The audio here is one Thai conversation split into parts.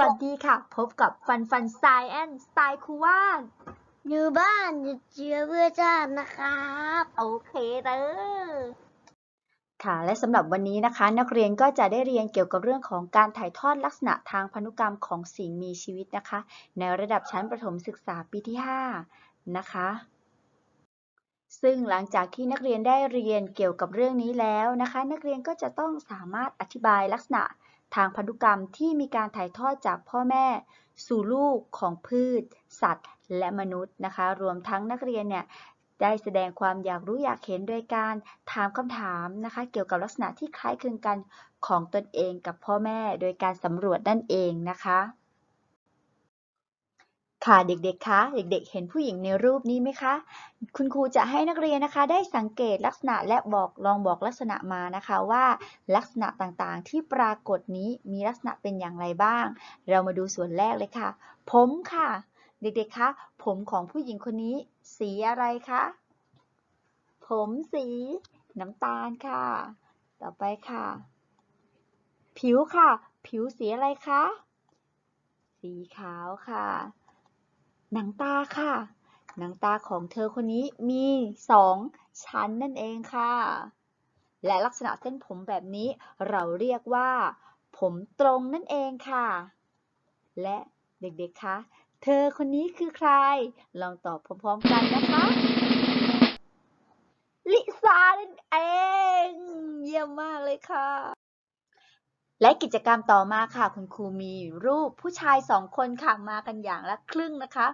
วัสดีค่ะ พบกับฟันฟันสไตล์แอนสไตล์คูว่านอยู่บ้านยู่เจือเพื่อชาตินะครับ โอเคเด้อค่ะและสำหรับวันนี้นะคะ นักเรียนก็จะได้เรียนเกี่ยวกับเรื่องของการถ่ายทอดลักษณะทางพันธุกรรมของสิ่งมีชีวิตนะคะ ในระดับชั้นประถมศึกษาปีที่ 5 นะคะ ซึ่งหลังจากที่นักเรียนได้เรียนเกี่ยวกับเรื่องนี้แล้วนะคะ นักเรียนก็จะต้องสามารถอธิบายลักษณะทางพันธุกรรมที่มีการถ่ายทอดจากพ่อแม่ สู่ลูกของพืช สัตว์ และมนุษย์นะคะ รวมทั้งนักเรียนเนี่ยได้แสดงความอยากรู้อยากเห็นโดยการถามคำถามนะคะ เกี่ยวกับลักษณะที่คล้ายคลึงกันของตนเองกับพ่อแม่ โดยการสำรวจนั่นเองนะคะ ค่ะเด็กๆ คะ เด็กๆ เห็นผู้หญิงในรูปนี้ไหมคะ คุณครูจะให้นักเรียนนะคะ ได้สังเกตลักษณะและบอกลองบอกลักษณะมานะคะว่าลักษณะต่างๆ ที่ปรากฏนี้มีลักษณะเป็นอย่างไรบ้าง เรามาดูส่วนแรกเลยค่ะ ผมค่ะ เด็กๆ คะ ผมของผู้หญิงคนนี้ สีอะไรคะ ผมสีน้ำตาลค่ะ ต่อไปค่ะ ผิวค่ะ ผิวสีอะไรคะ สีขาวค่ะ หนังตาค่ะ หนังตาของเธอคนนี้มีสองชั้นนั่นเองค่ะ และลักษณะเส้นผมแบบนี้เราเรียกว่า ผมตรงนั่นเองค่ะ และเด็กๆ คะ เธอคนนี้คือใคร ลองตอบพร้อมๆกันนะคะ ลิซ่านั่นเอง เยี่ยมมากเลยค่ะ และกิจกรรมต่อมาค่ะ คุณครูมีรูปผู้ชายสองคนค่ะมากันอย่างละครึ่งนะคะ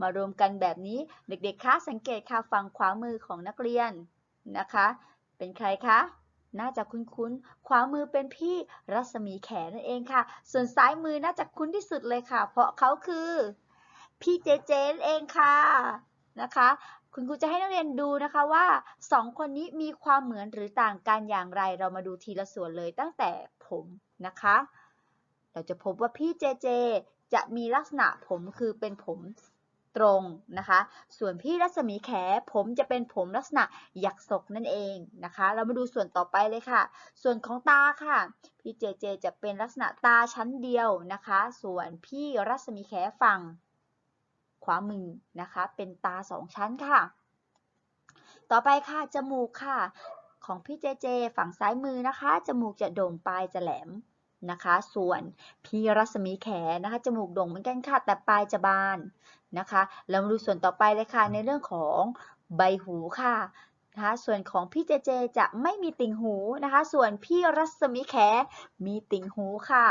มารวมกันแบบนี้เด็กๆคะสังเกตค่ะฝั่งขวามือของนักเรียนนะคะ เป็นใครคะน่าจะคุ้นๆ ขวามือเป็นพี่รัศมีแขนั่นเองค่ะ ส่วนซ้ายมือน่าจะคุ้นที่สุดเลยค่ะ เพราะเขาคือ พี่เจเจนั่นเองค่ะนะคะ คุณครูจะให้นักเรียนดูนะคะว่าสองคนนี้มีความเหมือนหรือต่างกันอย่างไร เรามาดูทีละส่วนเลยตั้งแต่ผม นะคะ เราจะพบว่าพี่เจเจจะมีลักษณะผมคือเป็นผมตรงนะคะ ส่วนพี่รัศมีแขผมจะเป็นผมลักษณะหยักศกนั่นเองนะคะ เรามาดูส่วนต่อไปเลยค่ะ ส่วนของตาค่ะ พี่เจเจจะเป็นลักษณะตาชั้นเดียวนะคะ ส่วนพี่รัศมีแขฝั่งขวามือนะคะ เป็นตาสองชั้นค่ะ ต่อไปค่ะ จมูกค่ะ ของพี่เจเจ ฝั่งซ้ายมือนะคะ จมูกจะโด่งปลายจะแหลมนะคะ ส่วนพี่รัศมีแขนะคะ จมูกโด่งเหมือนกันค่ะ แต่ปลายจะบานนะคะ เรามาดูส่วนต่อไปเลยค่ะ ในเรื่องของใบหูค่ะ นะคะส่วนของพี่เจเจจะไม่มีติ่งหูนะคะ ส่วนพี่รัศมีแขมีติ่งหูค่ะ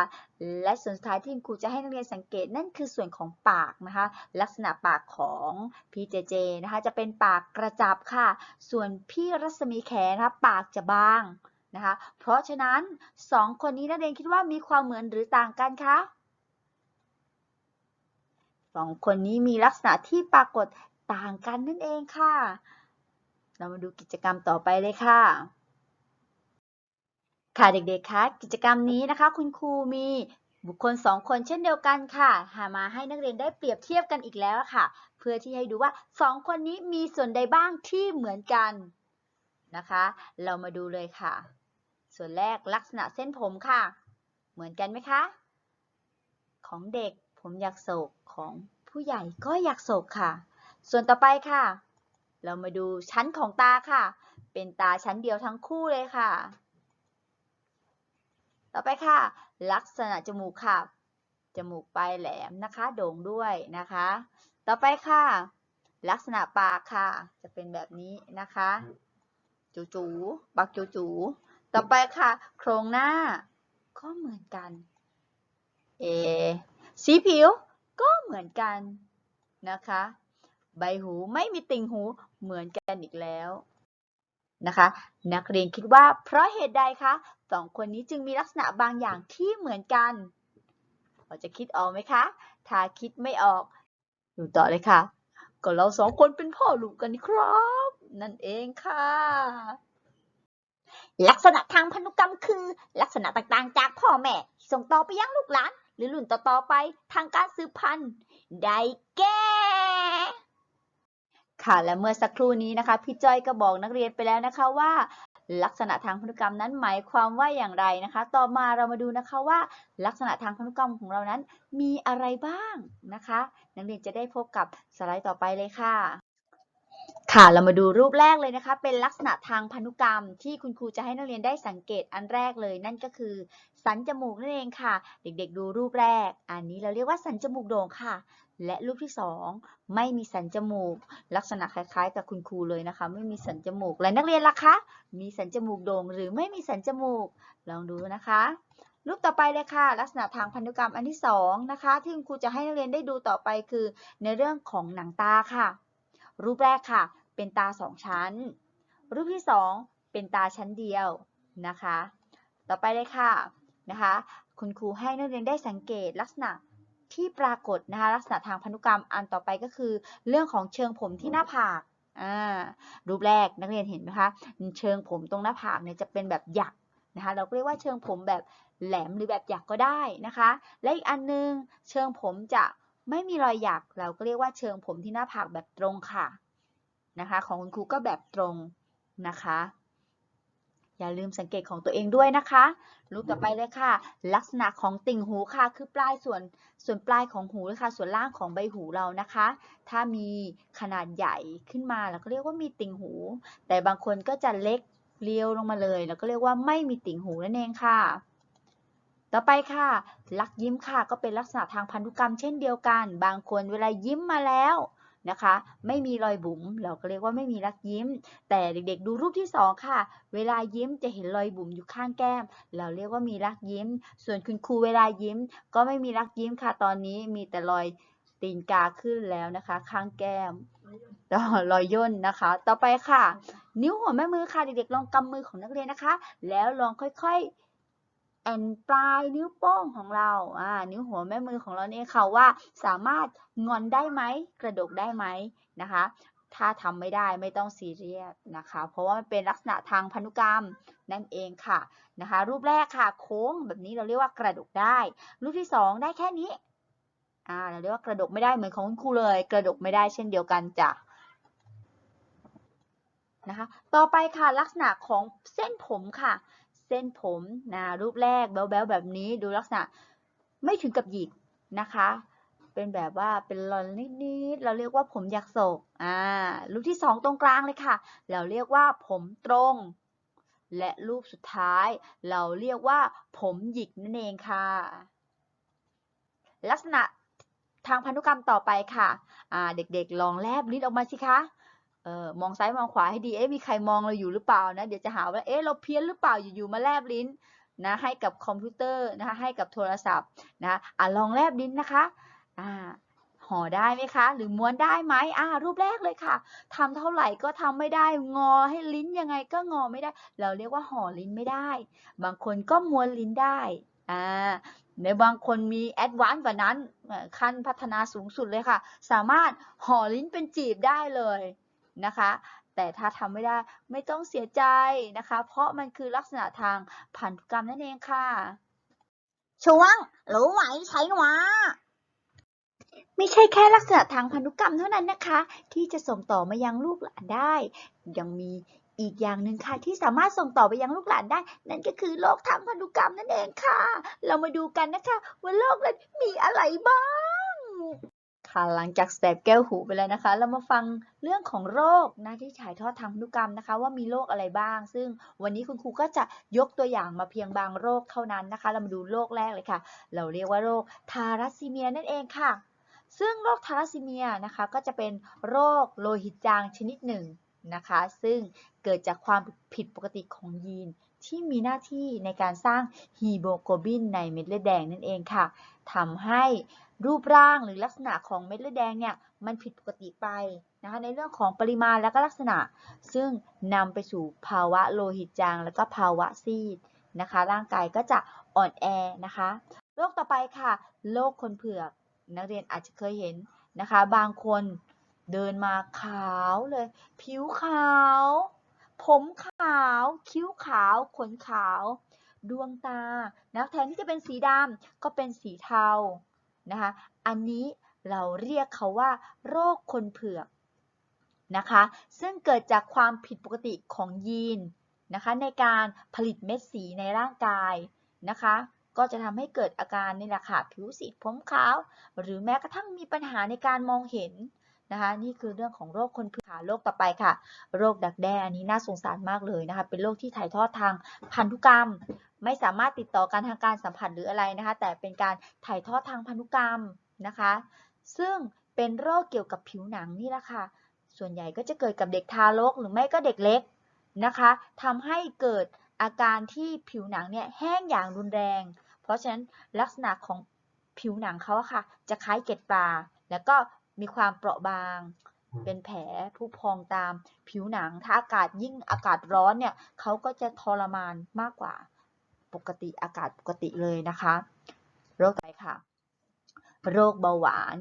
และส่วนสุดท้ายที่ครูจะให้นักเรียนสังเกตนั่นคือส่วนของปากนะคะ ลักษณะปากของพี่เจเจนะคะจะเป็นปากกระจับค่ะ ส่วนพี่รัศมีแขนะคะปากจะบางนะคะ เพราะฉะนั้นสองคนนี้นักเรียนคิดว่ามีความเหมือนหรือต่างกันคะสองคนนี้มีลักษณะที่ปรากฏต่างกันนั่นเองค่ะ เรามาดูกิจกรรมต่อไปเลยค่ะ ค่ะเด็กๆคะกิจกรรมนี้นะคะ คุณครูมีบุคคลสองคนเช่นเดียวกันค่ะ หามาให้นักเรียนได้เปรียบเทียบกันอีกแล้วค่ะ เพื่อที่ให้ดูว่าสองคนนี้มีส่วนใดบ้างที่เหมือนกันนะคะ เรามาดูเลยค่ะ ส่วนแรกลักษณะเส้นผมค่ะ เหมือนกันไหมคะ ของเด็กผมอยากโศกของผู้ใหญ่ก็อยากโศกค่ะ ส่วนต่อไปค่ะ เรามาดูชั้นของตาค่ะ เป็นตาชั้นเดียวทั้งคู่เลยค่ะ ต่อไปค่ะ ลักษณะจมูกค่ะ จมูกปลายแหลมนะคะ โด่งด้วยนะคะ ต่อไปค่ะ ลักษณะปากค่ะ จะเป็นแบบนี้นะคะ จูจูปากจูจู ต่อไปค่ะ โครงหน้า ก็เหมือนกัน เอ สีผิวก็เหมือนกันนะคะ ใบหูไม่มีติ่งหู เหมือนกันอีกแล้วนะคะ นักเรียนคิดว่าเพราะเหตุใดคะสองคนนี้จึงมีลักษณะบางอย่างที่เหมือนกันเราจะคิดออกไหมคะ ถ้าคิดไม่ออกดูต่อเลยค่ะ ก็เราสองคนเป็นพ่อลูกกันครับ นั่นเองค่ะ ลักษณะทางพันธุกรรมคือ ลักษณะต่างๆ จากพ่อแม่ ส่งต่อไปยังลูกหลาน หรือรุ่นต่อๆไปทางการสืบพันธุ์ ได้แก่ ค่ะและเมื่อสักครู่นี้นะคะพี่จ้อยก็บอกนักเรียนไปแล้วนะคะว่า ลักษณะทางพันธุกรรมนั้นหมายความว่าอย่างไรนะคะ ต่อมาเรามาดูนะคะว่า ลักษณะทางพันธุกรรมของเรานั้นมีอะไรบ้างนะคะ นักเรียนจะได้พบกับสไลด์ต่อไปเลยค่ะ ค่ะเรามาดูรูปแรกเลยนะคะ เป็นลักษณะทางพันธุกรรมที่คุณครูจะให้นักเรียนได้สังเกตอันแรกเลย นั่นก็คือ สันจมูกนั่นเองค่ะ เด็กๆ ดูรูปแรก อันนี้เราเรียกว่าสันจมูกโด่งค่ะ และรูปที่สองไม่มีสันจมูก ลักษณะคล้ายๆ กับคุณครูเลยนะคะ ไม่มีสันจมูก และนักเรียนล่ะคะ มีสันจมูกโด่งหรือไม่มีสันจมูก ลองดูนะคะ รูปต่อไปเลยค่ะ ลักษณะทางพันธุกรรมอันที่สองนะคะ ที่คุณครูจะให้นักเรียนได้ดูต่อไปคือ ในเรื่องของหนังตาค่ะ รูปแรกค่ะ เป็นตาสองชั้น รูปที่สองเป็นตาชั้นเดียวนะคะ ต่อไปเลยค่ะนะคะ คุณครูให้นักเรียนได้สังเกตลักษณะ ที่ปรากฏนะคะลักษณะทางพันธุกรรมอันต่อไปก็คือ เรื่องของเชิงผมที่หน้าผากอ่ารูปแรกนักเรียนเห็นไหมคะเชิงผมตรงหน้าผากเนี่ยจะเป็นแบบหยักนะคะเราก็เรียกว่าเชิงผมแบบแหลมหรือแบบหยักก็ได้นะคะ และอีกอันนึงเชิงผมจะไม่มีรอยหยัก เราก็เรียกว่าเชิงผมที่หน้าผากแบบตรงค่ะนะคะ ของคุณครูก็แบบตรงนะคะ อย่าลืมสังเกตของตัวเองด้วยนะคะรูปต่อไปเลยค่ะ ลักษณะของติ่งหูค่ะ คือปลายส่วนส่วนปลายของหูเลยค่ะ ส่วนล่างของใบหูเรานะคะ ถ้ามีขนาดใหญ่ขึ้นมาเราก็เรียกว่ามีติ่งหู แต่บางคนก็จะเล็กเรียวลงมาเลยเราก็เรียกว่าไม่มีติ่งหูนั่นเองค่ะ ต่อไปค่ะ ลักยิ้มค่ะ ก็เป็นลักษณะทางพันธุกรรมเช่นเดียวกัน บางคนเวลายิ้มมาแล้ว นะคะ ไม่มีรอยบุ๋มเราก็เรียกว่าไม่มีรักยิ้ม แต่เด็กๆ ดูรูปที่สองค่ะ เวลายิ้มจะเห็นรอยบุ๋มอยู่ข้างแก้ม เราเรียกว่ามีรักยิ้ม ส่วนคุณครูเวลายิ้ม ก็ไม่มีรักยิ้มค่ะ ตอนนี้มีแต่รอยตีนกาขึ้นแล้วนะคะ ข้างแก้มรอยย่นนะคะ ต่อไปค่ะ นิ้วหัวแม่มือค่ะเด็กๆลองกำมือของนักเรียนนะคะ แล้วลองค่อยๆ แอนปลายนิ้วโป้งของเราอ่านิ้วหัวแม่มือของเราเนี่ยค่ะว่าสามารถงอนได้ไหมกระดกได้ไหมนะคะ ถ้าทำไม่ได้ไม่ต้องซีเรียสนะคะ เพราะว่ามันเป็นลักษณะทางพันธุกรรมนั่นเองค่ะนะคะ รูปแรกค่ะโค้งแบบนี้เราเรียกว่ากระดกได้ รูปที่สองได้แค่นี้อ่าเราเรียกว่ากระดกไม่ได้เหมือนของคุณครูเลย กระดกไม่ได้เช่นเดียวกันจ้ะนะคะ ต่อไปค่ะลักษณะของเส้นผมค่ะ เส้นผมนะรูปแรกแบ๊วๆแบบนี้ดูลักษณะไม่ถึงกับหยิกนะคะ เป็นแบบว่าเป็นรอนนิดๆเราเรียกว่าผมยักโศกอ่ารูปที่สองตรงกลางเลยค่ะ เราเรียกว่าผมตรง และรูปสุดท้าย เราเรียกว่า ผมหยิกนั่นเองค่ะ ลักษณะทางพันธุกรรมต่อไปค่ะอ่าเด็กๆ ลองแลบลิ้นออกมาสิคะ ออมองซ้ายมองขวาให้ดี เอ๊ะมีใครมองเราอยู่หรือเปล่านะ เดี๋ยวจะหาว่า เอ๊ะเราเพี้ยนหรือเปล่า อยู่ๆ มาแลบลิ้นนะ ให้กับคอมพิวเตอร์นะคะ ให้กับโทรศัพท์นะอะลองแลบลิ้นนะคะ อ่า ห่อได้ไหมคะ หรือม้วนได้ไหมอ่า รูปแรกเลยค่ะทำเท่าไหร่ก็ทำไม่ได้ งอให้ลิ้นยังไงก็งอไม่ได้ เราเรียกว่าห่อลิ้นไม่ได้ บางคนก็ม้วนลิ้นได้ อ่าในบางคนมีแอดวานซ์กว่านั้นขั้นพัฒนาสูงสุดเลยค่ะ สามารถห่อลิ้นเป็นจีบได้เลย นะคะ แต่ถ้าทำไม่ได้ไม่ต้องเสียใจนะคะ เพราะมันคือลักษณะทางพันธุกรรมนั่นเองค่ะ ช่วงรู้ไหมใช้หวาไม่ใช่แค่ลักษณะทางพันธุกรรมเท่านั้นนะคะ ที่จะส่งต่อมายังลูกหลานได้ ยังมีอีกอย่างหนึ่งค่ะที่สามารถส่งต่อไปยังลูกหลานได้ นั่นก็คือโรคทางพันธุกรรมนั่นเองค่ะ เรามาดูกันนะคะ ว่าโรคนั้นมีอะไรบ้าง หลังจากแสบแก้วหูไปแล้วนะคะ เรามาฟังเรื่องของโรคนะที่ถ่ายทอดทางพันธุกรรมนะคะ ว่ามีโรคอะไรบ้าง ซึ่งวันนี้คุณครูก็จะยกตัวอย่างมาเพียงบางโรคเท่านั้นนะคะ เรามาดูโรคแรกเลยค่ะ เราเรียกว่าโรคทารัสซีเมียนั่นเองค่ะ ซึ่งโรคทารัสซีเมียนะคะ ก็จะเป็นโรคโลหิตจางชนิดหนึ่งนะคะ ซึ่งเกิดจากความผิดปกติของยีนที่มีหน้าที่ในการสร้างฮีโมโกลบินในเม็ดเลือดแดงนั่นเองค่ะ ทำให้รูปร่างหรือลักษณะของเม็ดเลือดแดงเนี่ยมันผิดปกติไปนะคะในเรื่องของปริมาณและก็ลักษณะ ซึ่งนำไปสู่ภาวะโลหิตจางแล้วก็ภาวะซีดนะคะ ร่างกายก็จะอ่อนแอนะคะโรคต่อไปค่ะโรคคนเผือกนักเรียนอาจจะเคยเห็นนะคะ บางคนเดินมาขาวเลย ผิวขาว ผมขาว คิ้วขาว ขนขาว ดวงตานะแทนที่จะเป็นสีดำก็เป็นสีเทานะคะอันนี้เราเรียกเขาว่า โรคคนเผือกนะคะซึ่งเกิดจากความผิดปกติของยีนนะคะในการผลิตเม็ดสีในร่างกายนะคะก็จะทำให้เกิดอาการนี่แหละค่ะผิวสีผมขาว หรือแม้กระทั่งมีปัญหาในการมองเห็น นะคะนี่คือเรื่องของโรคคนผิวขาวโรคต่อไปค่ะ โรคดักแด้อันนี้น่าสงสารมากเลยนะคะ เป็นโรคที่ถ่ายทอดทางพันธุกรรม ไม่สามารถติดต่อกันทางการสัมผัสหรืออะไรนะคะ แต่เป็นการถ่ายทอดทางพันธุกรรมนะคะ ซึ่งเป็นโรคเกี่ยวกับผิวหนังนี่แหละค่ะ ส่วนใหญ่ก็จะเกิดกับเด็กทารกหรือไม่ก็เด็กเล็กนะคะทำให้เกิดอาการที่ผิวหนังเนี่ยแห้งอย่างรุนแรง เพราะฉะนั้นลักษณะของผิวหนังเขาอะค่ะ จะคล้ายเกล็ดปลา แล้วก็ มีความเปราะบาง เป็นแผลผุพองตามผิวหนัง ถ้าอากาศยิ่งอากาศร้อนเนี่ยเขาก็จะทรมานมากกว่าปกติอากาศปกติเลยนะคะ โรคต่อไปค่ะ โรคเบาหวาน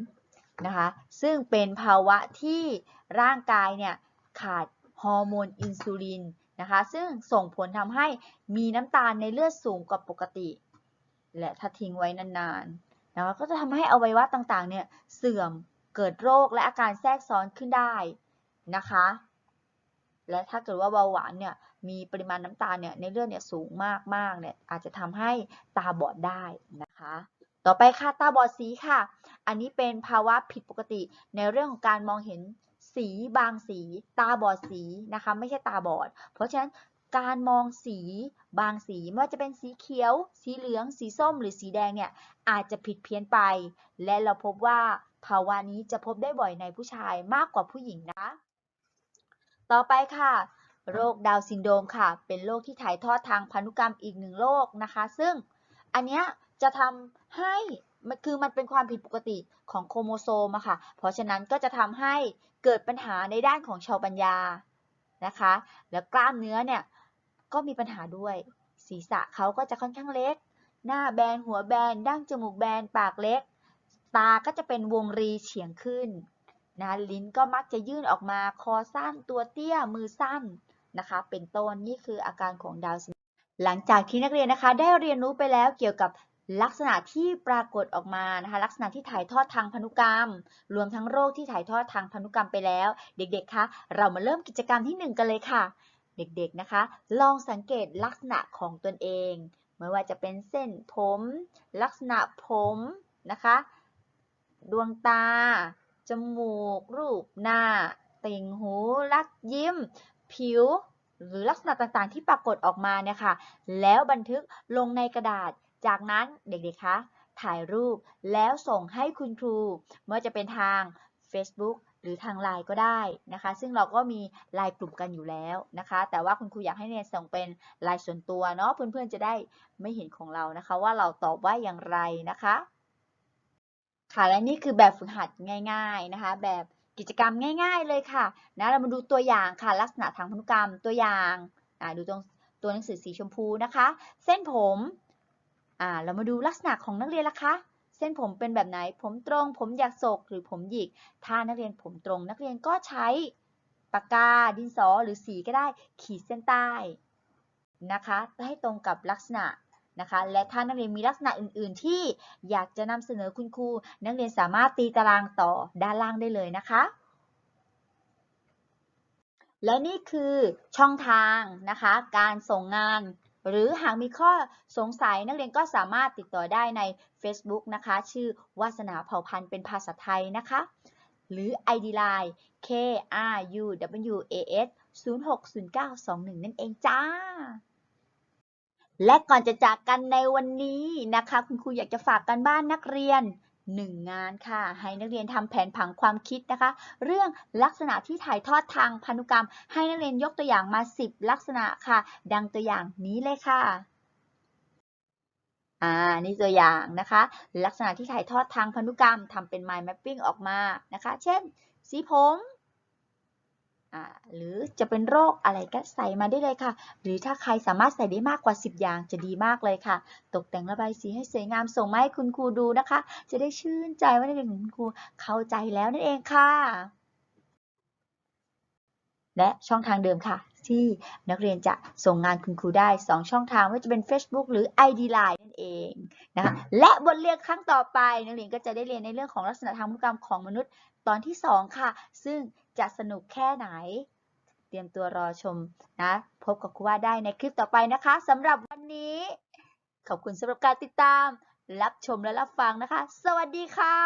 นะคะ ซึ่งเป็นภาวะที่ร่างกายเนี่ยขาดฮอร์โมนอินซูลินนะคะ ซึ่งส่งผลทำให้มีน้ำตาลในเลือดสูงกว่าปกติ และถ้าทิ้งไว้นานๆนะคะก็จะทำให้อวัยวะต่างๆเนี่ยเสื่อม เกิดโรคและอาการแทรกซ้อนขึ้นได้นะคะ และถ้าเกิดว่าเบาหวานเนี่ยมีปริมาณน้ำตาลเนี่ยในเลือดเนี่ยสูงมากๆเนี่ยอาจจะทำให้ตาบอดได้นะคะ ต่อไปค่ะตาบอดสีค่ะ อันนี้เป็นภาวะผิดปกติในเรื่องของการมองเห็นสีบางสี ตาบอดสีนะคะ ไม่ใช่ตาบอด เพราะฉะนั้นการมองสีบางสีไม่ว่าจะเป็นสีเขียว สีเหลือง สีส้มหรือสีแดงเนี่ยอาจจะผิดเพี้ยนไป และเราพบว่า ภาวะนี้จะพบได้บ่อยในผู้ชายมากกว่าผู้หญิงนะ ต่อไปค่ะ โรคดาวน์ซินโดรมค่ะ เป็นโรคที่ถ่ายทอดทางพันธุกรรมอีกหนึ่งโรคนะคะ ซึ่งอันเนี้ยจะทำให้มันคือมันเป็นความผิดปกติของโครโมโซมอะค่ะ เพราะฉะนั้นก็จะทำให้เกิดปัญหาในด้านของชาวปัญญานะคะ แล้วกล้ามเนื้อเนี่ยก็มีปัญหาด้วย ศีรษะเขาก็จะค่อนข้างเล็ก หน้าแบนหัวแบนดั้งจมูกแบนปากเล็ก ตาก็จะเป็นวงรีเฉียงขึ้นนะลิ้นก็มักจะยื่นออกมาคอสั้นตัวเตี้ยมือสั้นนะคะ เป็นต้นนี่คืออาการของดาวซินโดรมหลังจากที่นักเรียนนะคะ ได้เรียนรู้ไปแล้วเกี่ยวกับลักษณะที่ปรากฏออกมานะคะ ลักษณะที่ถ่ายทอดทางพันธุกรรม รวมทั้งโรคที่ถ่ายทอดทางพันธุกรรมไปแล้ว เด็กๆคะเรามาเริ่มกิจกรรมที่หนึ่งกันเลยค่ะ เด็กๆนะคะ ลองสังเกตลักษณะของตนเอง ไม่ว่าจะเป็นเส้นผม ลักษณะผมนะคะ ดวงตา จมูก รูปหน้า ติ่งหู ลักยิ้ม ผิว หรือลักษณะต่างๆ ที่ปรากฏออกมาเนี่ยค่ะ แล้วบันทึกลงในกระดาษ จากนั้นเด็กๆ คะ ถ่ายรูปแล้วส่งให้คุณครูไม่ว่าจะเป็นทาง Facebook หรือทางไลน์ก็ได้นะคะ ซึ่งเราก็มีไลน์กลุ่มกันอยู่แล้วนะคะ แต่ว่าคุณครูอยากให้เรียนส่งเป็นไลน์ส่วนตัวเนาะเพื่อนๆจะได้ไม่เห็นของเรานะคะ ว่าเราตอบว่าอย่างไรนะคะ ค่ะ และนี่คือแบบฝึกหัดง่าย ๆนะคะ แบบกิจกรรมง่าย ๆ เลยค่ะนะเรามาดูตัวอย่างค่ะ ลักษณะทางพันธุกรรมตัวอย่างอ่าดูตรงตัวหนังสือสีชมพูนะคะ เส้นผมอ่าเรามาดูลักษณะของนักเรียนละคะ เส้นผมเป็นแบบไหน ผมตรง ผมหยักโศกหรือผมหยิก ถ้านักเรียนผมตรง นักเรียนก็ใช้ปากกาดินสอหรือสีก็ได้ขีดเส้นใต้นะคะให้ตรงกับลักษณะ นะคะ และถ้านักเรียนมีลักษณะอื่น ๆ ที่อยากจะนำเสนอคุณครู นักเรียนสามารถตีตารางต่อด้านล่างได้เลยนะคะ และนี่คือช่องทางนะคะ การส่งงาน หรือหากมีข้อสงสัยนักเรียนก็สามารถติดต่อได้ใน Facebook นะคะ ชื่อวาสนาเผ่าพันธุ์เป็นภาษาไทยนะคะ หรือ ID Line K R U W A S 060921 นั่นเองจ้า และก่อนจะจากกันในวันนี้นะคะ คุณครูอยากจะฝากกันบ้านนักเรียนหนึ่งงานค่ะ ให้นักเรียนทำแผนผังความคิดนะคะ เรื่องลักษณะที่ถ่ายทอดทางพันธุกรรม ให้นักเรียนยกตัวอย่างมา 10 ลักษณะค่ะ ดังตัวอย่างนี้เลยค่ะอ่านี่ตัวอย่างนะคะ ลักษณะที่ถ่ายทอดทางพันธุกรรมทำเป็น mind mapping ออกมานะคะ เช่น สีผม หรือจะเป็นโรคอะไรก็ใส่มาได้เลยค่ะ หรือถ้าใครสามารถใส่ได้มากกว่า 10 อย่างจะดีมากเลยค่ะ ตกแต่งระบายสีให้สวยงามส่งมาให้คุณครูดูนะคะ จะได้ชื่นใจว่านักเรียนของคุณครูเข้าใจแล้วนั่นเองค่ะ และช่องทางเดิมค่ะที่นักเรียนจะส่งงานคุณครูได้ 2 ช่องทางไม่ว่าจะเป็น Facebook หรือ ID Line นั่นเองนะคะและบทเรียนครั้งต่อไป นักเรียนก็จะได้เรียนในเรื่องของลักษณะทางพันธุกรรมของมนุษย์ตอนที่ 2 ค่ะ ซึ่ง จะสนุกแค่ไหน เตรียมตัวรอชมนะ พบกับครูว่าได้ในคลิปต่อไปนะคะสำหรับวันนี้ ขอบคุณสำหรับการติดตาม รับชมและรับฟังนะคะ สวัสดีค่ะ